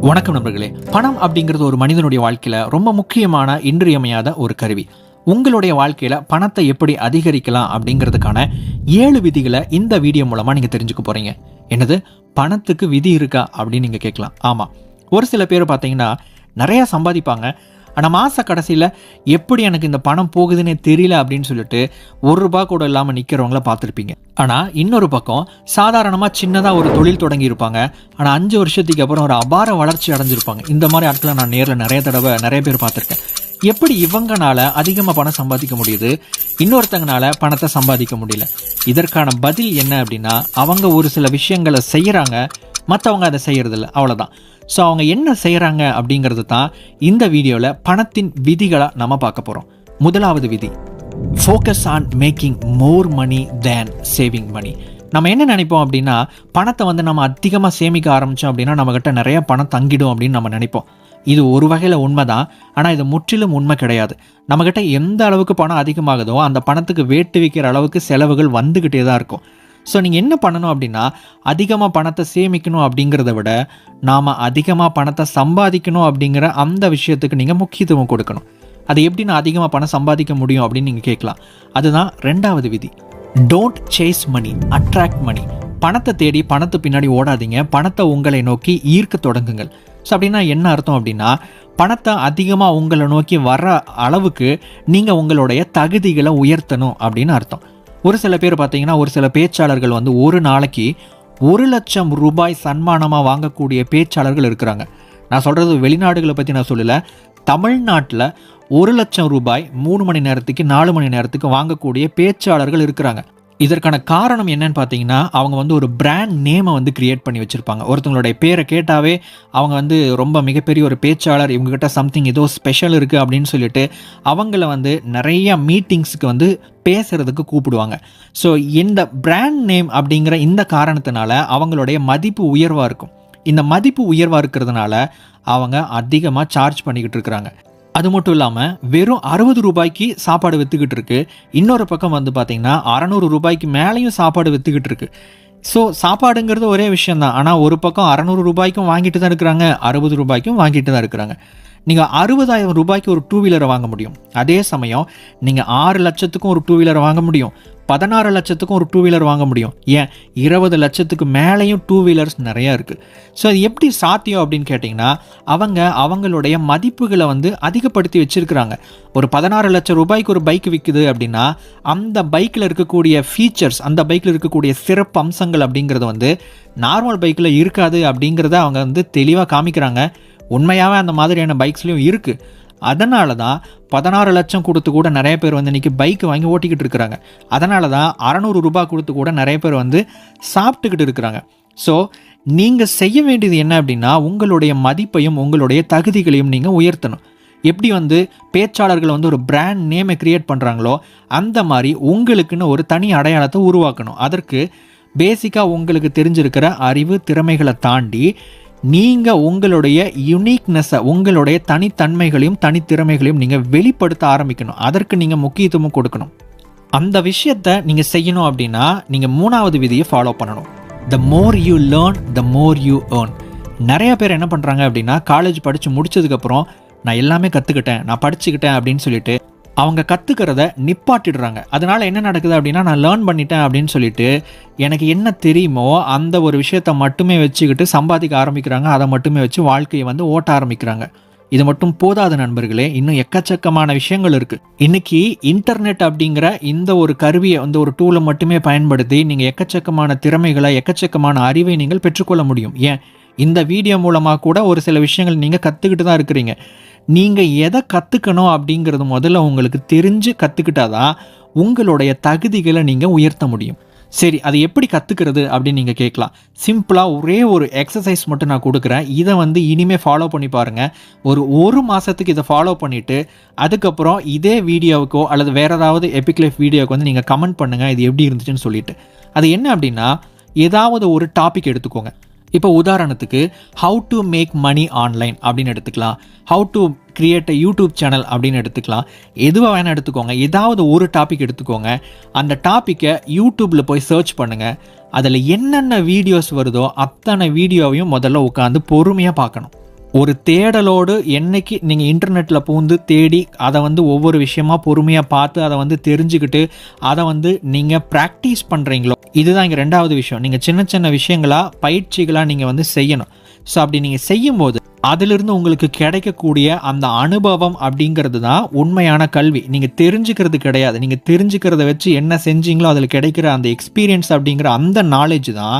வணக்கம் நண்பர்களே. பணம் அப்படிங்கிறது ஒரு மனிதனுடைய வாழ்க்கையில் ரொம்ப முக்கியமான இன்றியமையாத ஒரு கருவி. உங்களுடைய வாழ்க்கையில் பணத்தை எப்படி அதிகரிக்கலாம் அப்படிங்கிறதுக்கான ஏழு விதிகளை இந்த வீடியோ மூலமாக நீங்கள் தெரிஞ்சுக்க போகிறீங்க என்னது? பணத்துக்கு விதி இருக்கா அப்படின்னு நீங்கள் கேட்கலாம். ஆமாம் ஒரு சில பேர் பார்த்தீங்கன்னா நிறையா சம்பாதிப்பாங்க. ஆனால் மாத கடைசியில் எப்படி எனக்கு இந்த பணம் போகுதுன்னே தெரியல அப்படின்னு சொல்லிட்டு ஒரு ரூபா கூட இல்லாமல் நிற்கிறவங்கள பார்த்துருப்பீங்க. ஆனால் இன்னொரு பக்கம் சாதாரணமாக சின்னதாக ஒரு தொழில் தொடங்கி இருப்பாங்க. ஆனால் அஞ்சு வருஷத்துக்கு அப்புறம் ஒரு அபார வளர்ச்சி அடைஞ்சிருப்பாங்க. இந்த மாதிரி ஆட்களை நான் நேரில் நிறைய தடவை நிறைய பேர் பார்த்துருக்கேன். எப்படி இவங்கனால அதிகமாக பணம் சம்பாதிக்க முடியுது? இன்னொருத்தங்கனால பணத்தை சம்பாதிக்க முடியல. இதற்கான பதில் என்ன அப்படின்னா அவங்க ஒரு சில விஷயங்களை செய்கிறாங்க மற்றவங்க அதை செய்கிறதில்ல அவ்வளோதான் ஸோ அவங்க என்ன செய்கிறாங்க அப்படிங்கிறது தான் இந்த வீடியோவில் பணத்தின் விதிகளை நம்ம பார்க்க போகிறோம் முதலாவது விதி focus on making more money than saving money நம்ம என்ன நினைப்போம் அப்படின்னா பணத்தை வந்து நம்ம அதிகமாக சேமிக்க ஆரம்பித்தோம் அப்படின்னா நம்மக்கிட்ட நிறைய பணம் தங்கிடும் அப்படின்னு நம்ம நினைப்போம். இது ஒரு வகையில் உண்மை தான் ஆனால் இது முற்றிலும் உண்மை கிடையாது. நம்மக்கிட்ட எந்த அளவுக்கு பணம் அதிகமாகுதோ அந்த பணத்துக்கு வேட்டு வைக்கிற அளவுக்கு செலவுகள் வந்துக்கிட்டே தான் இருக்கும். ஸோ நீங்கள் என்ன பண்ணணும் அப்படின்னா அதிகமாக பணத்தை சேமிக்கணும் அப்படிங்கிறத விட நாம் அதிகமாக பணத்தை சம்பாதிக்கணும் அப்படிங்கிற அந்த விஷயத்துக்கு நீங்கள் முக்கியத்துவம் கொடுக்கணும். அது எப்படி நான் அதிகமாக பணம் சம்பாதிக்க முடியும் அப்படின்னு நீங்கள் கேட்கலாம். அதுதான் ரெண்டாவது விதி. Don't chase money attract money பணத்தை தேடி பணத்து பின்னாடி ஓடாதீங்க. பணத்தை உங்களை நோக்கி ஈர்க்க தொடங்குங்கள். ஸோ அப்படின்னா என்ன அர்த்தம் அப்படின்னா பணத்தை அதிகமாக உங்களை நோக்கி வர அளவுக்கு நீங்கள் உங்களுடைய தகுதிகளை உயர்த்தணும் அப்படின்னு அர்த்தம். ஒரு சில பேர் பார்த்தீங்கன்னா ஒரு சில பேச்சாளர்கள் வந்து ஒரு நாளைக்கு ஒரு லட்சம் ரூபாய் சன்மானமாக வாங்கக்கூடிய பேச்சாளர்கள் இருக்கிறாங்க. நான் சொல்கிறது வெளிநாடுகளை பற்றி நான் சொல்லலை. தமிழ்நாட்டில் ஒரு லட்சம் ரூபாய் மூணு மணி நேரத்துக்கு நாலு மணி நேரத்துக்கு வாங்கக்கூடிய பேச்சாளர்கள் இருக்கிறாங்க. இதற்கான காரணம் என்னன்னு பார்த்தீங்கன்னா அவங்க வந்து ஒரு பிராண்ட் நேமை வந்து கிரியேட் பண்ணி வச்சுருப்பாங்க. ஒருத்தவங்களுடைய பேரை கேட்டாவே அவங்க வந்து ரொம்ப மிகப்பெரிய ஒரு பேச்சாளர் இவங்ககிட்ட சம்திங் ஏதோ ஸ்பெஷல் இருக்குது அப்படின்னு சொல்லிட்டு அவங்கள வந்து நிறைய மீட்டிங்ஸுக்கு வந்து பேசுகிறதுக்கு கூப்பிடுவாங்க. ஸோ இந்த பிராண்ட் நேம் அப்படிங்கிற இந்த காரணத்தினால அவங்களுடைய மதிப்பு உயர்வாக இருக்கும். இந்த மதிப்பு உயர்வாக இருக்கிறதுனால அவங்க அதிகமாக சார்ஜ் பண்ணிக்கிட்டு இருக்கிறாங்க. அது மட்டும் இல்லாமல் வெறும் அறுபது ரூபாய்க்கு சாப்பாடு விற்றுக்கிட்டு இருக்கு. இன்னொரு பக்கம் வந்து பார்த்தீங்கன்னா அறநூறு ரூபாய்க்கு மேலேயும் சாப்பாடு விற்றுக்கிட்டு இருக்கு. ஸோ சாப்பாடுங்கிறது ஒரே விஷயம்தான். ஆனால் ஒரு பக்கம் அறநூறு ரூபாய்க்கும் வாங்கிட்டு தான் இருக்கிறாங்க அறுபது ரூபாய்க்கும் வாங்கிட்டு தான் இருக்கிறாங்க. நீங்கள் அறுபதாயிரம் ரூபாய்க்கு ஒரு டூ வீலரை வாங்க முடியும். அதே சமயம் நீங்கள் ஆறு லட்சத்துக்கும் ஒரு டூ வீலரை வாங்க முடியும். பதினாறு லட்சத்துக்கும் ஒரு டூ வீலர் வாங்க முடியும். ஏன்? இருபது லட்சத்துக்கு மேலேயும் டூ வீலர்ஸ் நிறையா இருக்குது ஸோ அது எப்படி சாத்தியம் அப்படின்னு கேட்டிங்கன்னா அவங்க அவங்களுடைய மதிப்புகளை வந்து அதிகப்படுத்தி வச்சுருக்கிறாங்க. ஒரு பதினாறு லட்சம் ரூபாய்க்கு ஒரு பைக் விற்குது அப்படின்னா அந்த பைக்கில் இருக்கக்கூடிய ஃபீச்சர்ஸ் அந்த பைக்கில் இருக்கக்கூடிய சிறப்பு அம்சங்கள் அப்படிங்கிறது வந்து நார்மல் பைக்கில் இருக்காது அப்படிங்கிறத அவங்க வந்து தெளிவாக காமிக்கிறாங்க. உண்மையாகவே அந்த மாதிரியான பைக்ஸ்லேயும் இருக்குது அதனால தான் பதினாறு லட்சம் கொடுத்து கூட நிறைய பேர் வந்து இன்றைக்கி பைக் வாங்கி ஓட்டிக்கிட்டு இருக்கிறாங்க. அதனால தான் அறநூறு ரூபாய் கொடுத்து கூட நிறைய பேர் வந்து சாப்பிட்டுக்கிட்டு இருக்கிறாங்க. ஸோ நீங்கள் செய்ய வேண்டியது என்ன அப்படின்னா உங்களுடைய மதிப்பையும் உங்களுடைய தகுதிகளையும் நீங்கள் உயர்த்தணும். எப்படி வந்து பேச்சாளர்கள் வந்து ஒரு பிராண்ட் நேமை கிரியேட் பண்ணுறாங்களோ அந்த மாதிரி உங்களுக்குன்னு ஒரு தனி அடையாளத்தை உருவாக்கணும். அதற்கு பேசிக்காக உங்களுக்கு தெரிஞ்சிருக்கிற அறிவு திறமைகளை தாண்டி நீங்கள் உங்களுடைய யுனிக்னஸை உங்களுடைய தனித்தன்மைகளையும் தனித்திறமைகளையும் நீங்கள் வெளிப்படுத்த ஆரம்பிக்கணும். அதற்கு நீங்கள் முக்கியத்துவம் கொடுக்கணும். அந்த விஷயத்தை நீங்கள் செய்யணும் அப்படின்னா நீங்கள் மூணாவது விதியை ஃபாலோ பண்ணணும். The more you learn the more you earn நிறைய பேர் என்ன பண்ணுறாங்க அப்படின்னா காலேஜ் படித்து முடிச்சதுக்கப்புறம் நான் எல்லாமே கற்றுக்கிட்டேன் நான் படிச்சுக்கிட்டேன் அப்படின்னு சொல்லிட்டு அவங்க கற்றுக்கிறத நிப்பாட்டிடுறாங்க. அதனால் என்ன நடக்குது அப்படின்னா நான் லேர்ன் பண்ணிட்டேன் அப்படின்னு சொல்லிட்டு எனக்கு என்ன தெரியுமோ அந்த ஒரு விஷயத்தை மட்டுமே வச்சுக்கிட்டு சம்பாதிக்க ஆரம்பிக்கிறாங்க. அதை மட்டுமே வச்சு வாழ்க்கையை வந்து ஓட்ட ஆரம்பிக்கிறாங்க. இது மட்டும் போதாத நண்பர்களே. இன்னும் எக்கச்சக்கமான விஷயங்கள் இருக்குது இன்னைக்கு இன்டர்நெட் அப்படிங்கிற இந்த ஒரு கருவியை அந்த ஒரு டூலை மட்டுமே பயன்படுத்தி நீங்கள் எக்கச்சக்கமான திறமைகளை எக்கச்சக்கமான அறிவை நீங்கள் பெற்றுக்கொள்ள முடியும். ஏன்? இந்த வீடியோ மூலமாக கூட ஒரு சில விஷயங்கள் நீங்கள் கற்றுக்கிட்டு தான் இருக்கிறீங்க. நீங்கள் எதை கற்றுக்கணும் அப்படிங்கிறது முதல்ல உங்களுக்கு தெரிஞ்சு கற்றுக்கிட்டாதான் உங்களுடைய தகுதிகளை நீங்கள் உயர்த்த முடியும். சரி அதை எப்படி கற்றுக்கிறது அப்படின்னு நீங்கள் கேட்கலாம். சிம்பிளாக ஒரே ஒரு எக்ஸசைஸ் மட்டும் நான் கொடுக்குறேன். இதை வந்து இனிமேல் ஃபாலோ பண்ணி பாருங்கள் ஒரு ஒரு மாதத்துக்கு இதை ஃபாலோ பண்ணிவிட்டு அதுக்கப்புறம் இதே வீடியோவுக்கோ அல்லது வேறு ஏதாவது எபிக் லைஃப் வீடியோவுக்கு வந்து நீங்கள் கமெண்ட் பண்ணுங்கள் இது எப்படி இருந்துச்சுன்னு சொல்லிட்டு. அது என்ன அப்படின்னா ஏதாவது ஒரு டாபிக் எடுத்துக்கோங்க. இப்போ உதாரணத்துக்கு how to make money online அப்படின்னு எடுத்துக்கலாம். How to create a YouTube channel அப்படின்னு எடுத்துக்கலாம். எதுவாக வேணால் எடுத்துக்கோங்க. ஏதாவது ஒரு டாபிக் எடுத்துக்கோங்க. அந்த டாப்பிக்கை யூடியூப்பில் போய் சர்ச் பண்ணுங்கள் அதில் என்னென்ன வீடியோஸ் வருதோ அத்தனை வீடியோவையும் முதல்ல உட்காந்து பொறுமையாக பார்க்கணும். ஒரு தேடலோடு என்னைக்கு நீங்கள் இன்டர்நெட்டில் பூந்து தேடி அதை வந்து ஒவ்வொரு விஷயமா பொறுமையாக பார்த்து அதை வந்து தெரிஞ்சுக்கிட்டு அதை வந்து நீங்கள் ப்ராக்டிஸ் பண்ணுறீங்களோ இதுதான் இங்கே ரெண்டாவது விஷயம். நீங்கள் சின்ன சின்ன விஷயங்களாக பயிற்சிகளாக நீங்கள் வந்து செய்யணும். ஸோ அப்படி நீங்கள் செய்யும்போது அதிலிருந்து உங்களுக்கு கிடைக்கக்கூடிய அந்த அனுபவம் அப்படிங்கிறது தான் உண்மையான கல்வி. நீங்கள் தெரிஞ்சுக்கிறது கிடையாது. நீங்கள் தெரிஞ்சுக்கிறத வச்சு என்ன செஞ்சீங்களோ அதில் கிடைக்கிற அந்த எக்ஸ்பீரியன்ஸ் அப்படிங்கிற அந்த நாலேஜ் தான்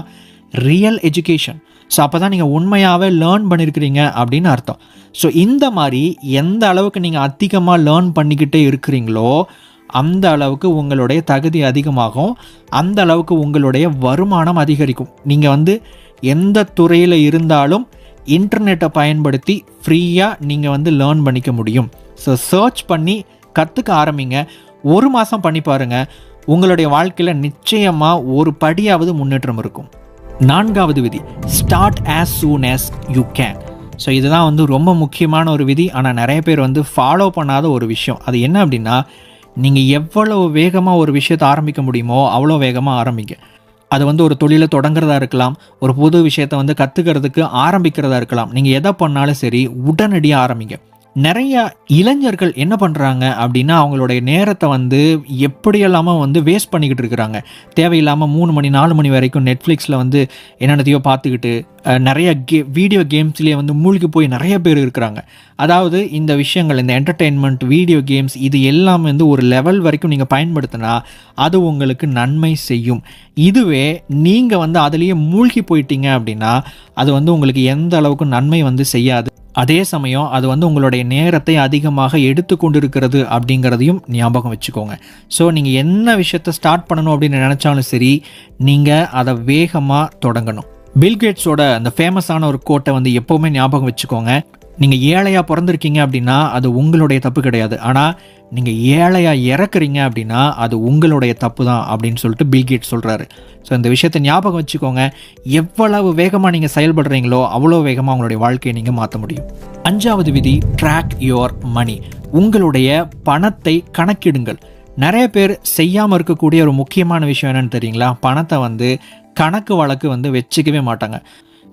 ரியல் எஜுகேஷன் ஸோ அப்போ தான் நீங்கள் உண்மையாகவே லேர்ன் பண்ணியிருக்கிறீங்க அப்படின்னு அர்த்தம். ஸோ இந்த மாதிரி எந்த அளவுக்கு நீங்கள் அதிகமாக லேர்ன் பண்ணிக்கிட்டே இருக்கிறீங்களோ அந்த அளவுக்கு உங்களுடைய தகுதி அதிகமாகும். அந்த அளவுக்கு உங்களுடைய வருமானம் அதிகரிக்கும். நீங்கள் வந்து எந்த துறையில் இருந்தாலும் இன்டர்நெட்டை பயன்படுத்தி ஃப்ரீயாக நீங்கள் வந்து லேர்ன் பண்ணிக்க முடியும். ஸோ சர்ச் பண்ணி கற்றுக்க ஆரம்பிங்க. ஒரு மாதம் பண்ணி பாருங்கள் உங்களுடைய வாழ்க்கையில் நிச்சயமாக ஒரு படியாவது முன்னேற்றம் இருக்கும். நான்காவது விதி. Start as soon as you can so இதுதான் வந்து ரொம்ப முக்கியமான ஒரு விதி. ஆனால் நிறைய பேர் வந்து ஃபாலோ பண்ணாத ஒரு விஷயம். அது என்ன அப்படின்னா நீங்கள் எவ்வளவு வேகமாக ஒரு விஷயத்தை ஆரம்பிக்க முடியுமோ அவ்வளோ வேகமாக ஆரம்பிங்க. அது வந்து ஒரு தொழிலை தொடங்குறதா இருக்கலாம். ஒரு புது விஷயத்தை வந்து கற்றுக்கிறதுக்கு ஆரம்பிக்கிறதா இருக்கலாம். நீங்கள் எதை பண்ணாலும் சரி உடனடியாக ஆரம்பிங்க. நிறைய இளைஞர்கள் என்ன பண்ணுறாங்க அப்படின்னா அவங்களுடைய நேரத்தை வந்து எப்படியெல்லாமோ வந்து வேஸ்ட் பண்ணிக்கிட்டு இருக்கிறாங்க. தேவையில்லாமல் மூணு மணி நாலு மணி வரைக்கும் நெட்ஃப்ளிக்ஸில் வந்து என்னென்னத்தையோ பார்த்துக்கிட்டு நிறைய கே வீடியோ கேம்ஸ்லேயே வந்து மூழ்கி போய் நிறைய பேர் இருக்கிறாங்க. அதாவது இந்த விஷயங்கள் இந்த என்டர்டெயின்மெண்ட் வீடியோ கேம்ஸ் இது எல்லாம் வந்து ஒரு லெவல் வரைக்கும் நீங்கள் பயன்படுத்தினா அது உங்களுக்கு நன்மை செய்யும். இதுவே நீங்கள் வந்து அதுலேயே மூழ்கி போயிட்டீங்க அப்படின்னா அது வந்து உங்களுக்கு எந்த அளவுக்கு நன்மை வந்து செய்யாது. அதே சமயம் அது வந்து உங்களுடைய நேரத்தை அதிகமாக எடுத்து கொண்டிருக்கிறது அப்படிங்கிறதையும் ஞாபகம் வச்சுக்கோங்க. ஸோ நீங்கள் என்ன விஷயத்தை ஸ்டார்ட் பண்ணணும் அப்படின்னு நினச்சாலும் சரி நீங்கள் அதை வேகமாக தொடங்கணும். பில்கேட்ஸோட அந்த ஃபேமஸான ஒரு கோட்டை வந்து எப்போவுமே ஞாபகம் வச்சுக்கோங்க. நீங்கள் ஏழையாக பிறந்திருக்கீங்க அப்படின்னா அது உங்களுடைய தப்பு கிடையாது. ஆனால் நீங்கள் ஏழையாக இறக்குறீங்க அப்படின்னா அது உங்களுடைய தப்பு தான் அப்படின்னு சொல்லிட்டு பில்கேட் சொல்கிறாரு ஸோ இந்த விஷயத்தை ஞாபகம் வச்சுக்கோங்க. எவ்வளவு வேகமாக நீங்கள் செயல்படுறீங்களோ அவ்வளோ வேகமாக உங்களுடைய வாழ்க்கையை நீங்கள் மாற்ற முடியும். அஞ்சாவது விதி ட்ராக் யுவர் மணி உங்களுடைய பணத்தை கணக்கிடுங்கள். நிறைய பேர் செய்யாமல் இருக்கக்கூடிய ஒரு முக்கியமான விஷயம் என்னென்னு தெரியுங்களா? பணத்தை வந்து கணக்கு வழக்கு வந்து வச்சுக்கவே மாட்டாங்க.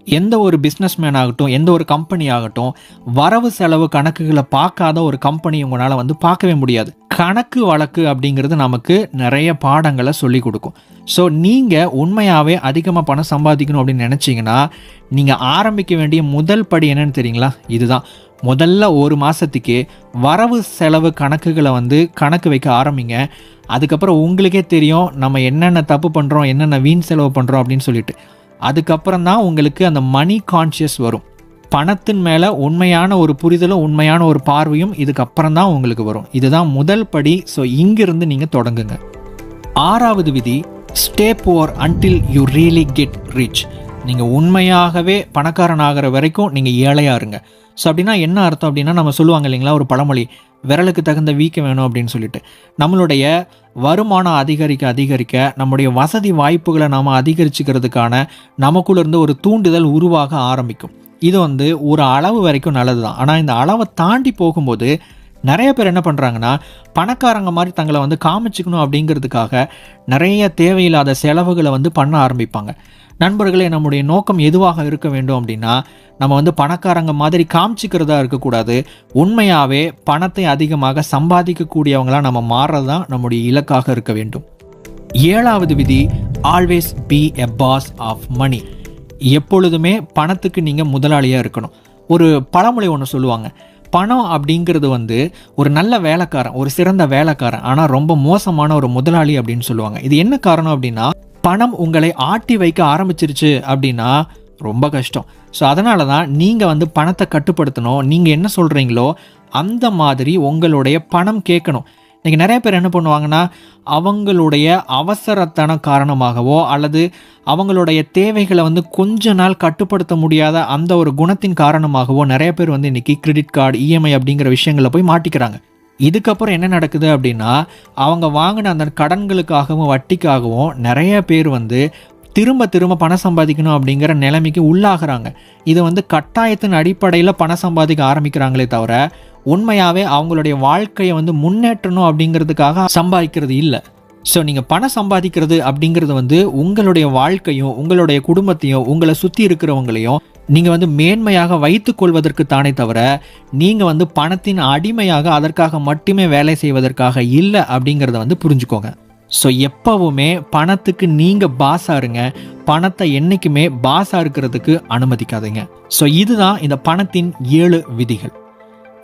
எந்த ஒரு பிஸ்னஸ்மேன் ஆகட்டும் எந்த ஒரு கம்பெனி ஆகட்டும் வரவு செலவு கணக்குகளை பார்க்காத ஒரு கம்பெனி உங்களால் வந்து பார்க்கவே முடியாது. கணக்கு வழக்கு அப்படிங்கிறது நமக்கு நிறைய பாடங்களை சொல்லி கொடுக்கும். ஸோ நீங்கள் உண்மையாகவே அதிகமாக பணம் சம்பாதிக்கணும் அப்படின்னு நினச்சிங்கன்னா நீங்கள் ஆரம்பிக்க வேண்டிய முதல் படி என்னன்னு தெரியுங்களா? இதுதான். முதல்ல ஒரு மாதத்துக்கு வரவு செலவு கணக்குகளை வந்து கணக்கு வைக்க ஆரம்பிங்க. அதுக்கப்புறம் உங்களுக்கே தெரியும் நம்ம என்னென்ன தப்பு பண்ணுறோம் என்னென்ன வீண் செலவு பண்ணுறோம் அப்படின்னு சொல்லிட்டு. அதுக்கப்புறம் தான் உங்களுக்கு அந்த மணி கான்ஷியஸ் வரும். பணத்தின் மேலே உண்மையான ஒரு புரிதலும் உண்மையான ஒரு பார்வையும் இதுக்கப்புறம் தான் உங்களுக்கு வரும். இதுதான் முதல் படி ஸோ இங்கிருந்து நீங்கள் தொடங்குங்க. ஆறாவது விதி stay poor until you really get rich நீங்கள் உண்மையாகவே பணக்காரன் ஆகிற வரைக்கும் நீங்கள் ஏழையாக இருங்க. ஸோ அப்படின்னா என்ன அர்த்தம் அப்படின்னா நம்ம சொல்லுவாங்க இல்லைங்களா ஒரு பழமொழி விரலுக்கு தகுந்த வீக்கம் வேணும் அப்படின்னு சொல்லிட்டு. நம்மளுடைய வருமானம் அதிகரிக்க அதிகரிக்க நம்முடைய வசதி வாய்ப்புகளை நாம் அதிகரிச்சுக்கிறதுக்கான நமக்குள்ளேருந்து ஒரு தூண்டுதல் உருவாக ஆரம்பிக்கும். இது வந்து ஒரு அளவு வரைக்கும் நல்லது தான் ஆனால் இந்த அளவை தாண்டி போகும்போது நிறைய பேர் என்ன பண்ணுறாங்கன்னா பணக்காரங்க மாதிரி தங்களை வந்து காமிச்சிக்கணும் அப்படிங்கிறதுக்காக நிறைய தேவையில்லாத செலவுகளை வந்து பண்ண ஆரம்பிப்பாங்க. நண்பர்களே நம்முடைய நோக்கம் எதுவாக இருக்க வேண்டும் அப்படின்னா நம்ம வந்து பணக்காரங்க மாதிரி காமிச்சிக்கிறதா இருக்கக்கூடாது. உண்மையாகவே பணத்தை அதிகமாக சம்பாதிக்கக்கூடியவங்களாக நம்ம மாறுறது தான் நம்முடைய இலக்காக இருக்க வேண்டும். ஏழாவது விதி always be a boss of money எப்பொழுதுமே பணத்துக்கு நீங்கள் முதலாளியாக இருக்கணும். ஒரு பழமொழி ஒன்று சொல்லுவாங்க. பணம் அப்படிங்கிறது வந்து ஒரு நல்ல வேலைக்காரன் ஒரு சிறந்த வேலைக்காரன் ஆனால் ரொம்ப மோசமான ஒரு முதலாளி அப்படின்னு சொல்லுவாங்க. இது என்ன காரணம் அப்படின்னா பணம் உங்களை ஆட்டி வைக்க ஆரம்பிச்சிருச்சு அப்படின்னா ரொம்ப கஷ்டம். ஸோ அதனால தான் நீங்கள் வந்து பணத்தை கட்டுப்படுத்தணும். நீங்கள் என்ன சொல்கிறீங்களோ அந்த மாதிரி உங்களுடைய பணம் கேட்கணும். இன்றைக்கி நிறைய பேர் என்ன பண்ணுவாங்கன்னா அவங்களுடைய அவசரத்தன காரணமாகவோ அல்லது அவங்களுடைய தேவைகளை வந்து கொஞ்ச நாள் கட்டுப்படுத்த முடியாத அந்த ஒரு குணத்தின் காரணமாகவோ நிறைய பேர் வந்து இன்றைக்கி கிரெடிட் கார்டு இஎம்ஐ அப்படிங்கிற விஷயங்களில் போய் மாட்டிக்கிறாங்க. இதுக்கப்புறம் என்ன நடக்குது அப்படின்னா அவங்க வாங்கின அந்த கடன்களுக்காகவும் வட்டிக்காகவும் நிறைய பேர் வந்து திரும்ப திரும்ப பணம் சம்பாதிக்கணும் அப்படிங்கிற நிலைமைக்கு உள்ளாகிறாங்க. இது வந்து கட்டாயத்தின் அடிப்படையில் பணம் சம்பாதிக்க ஆரம்பிக்கிறாங்களே தவிர உண்மையாகவே அவங்களுடைய வாழ்க்கையை வந்து முன்னேற்றணும் அப்படிங்கிறதுக்காக சம்பாதிக்கிறது இல்லை. ஸோ நீங்கள் பணம் சம்பாதிக்கிறது அப்படிங்கிறது வந்து உங்களுடைய வாழ்க்கையும் உங்களுடைய குடும்பத்தையும் உங்களை சுற்றி இருக்கிறவங்களையும் நீங்கள் வந்து மேன்மையாக வைத்துக்கொள்வதற்கு தானே தவிர நீங்கள் வந்து பணத்தின் அடிமையாக அதற்காக மட்டுமே வேலை செய்வதற்காக இல்லை அப்படிங்கிறத வந்து புரிஞ்சுக்கோங்க. ஸோ எப்பவுமே பணத்துக்கு நீங்கள் பாஸாக இருங்க. பணத்தை என்றைக்குமே பாஸாக இருக்கிறதுக்கு அனுமதிக்காதீங்க. ஸோ இதுதான் இந்த பணத்தின் ஏழு விதிகள்.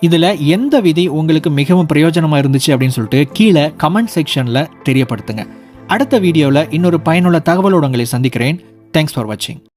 இதில் எந்த விதி உங்களுக்கு மிகவும் பிரயோஜனமாக இருந்துச்சு அப்படின்னு சொல்லிட்டு கீழே கமெண்ட் செக்ஷனில் தெரியப்படுத்துங்க. அடுத்த வீடியோவில் இன்னொரு பயனுள்ள தகவலோடு உங்களை சந்திக்கிறேன். தேங்க்ஸ் ஃபார் வாட்சிங்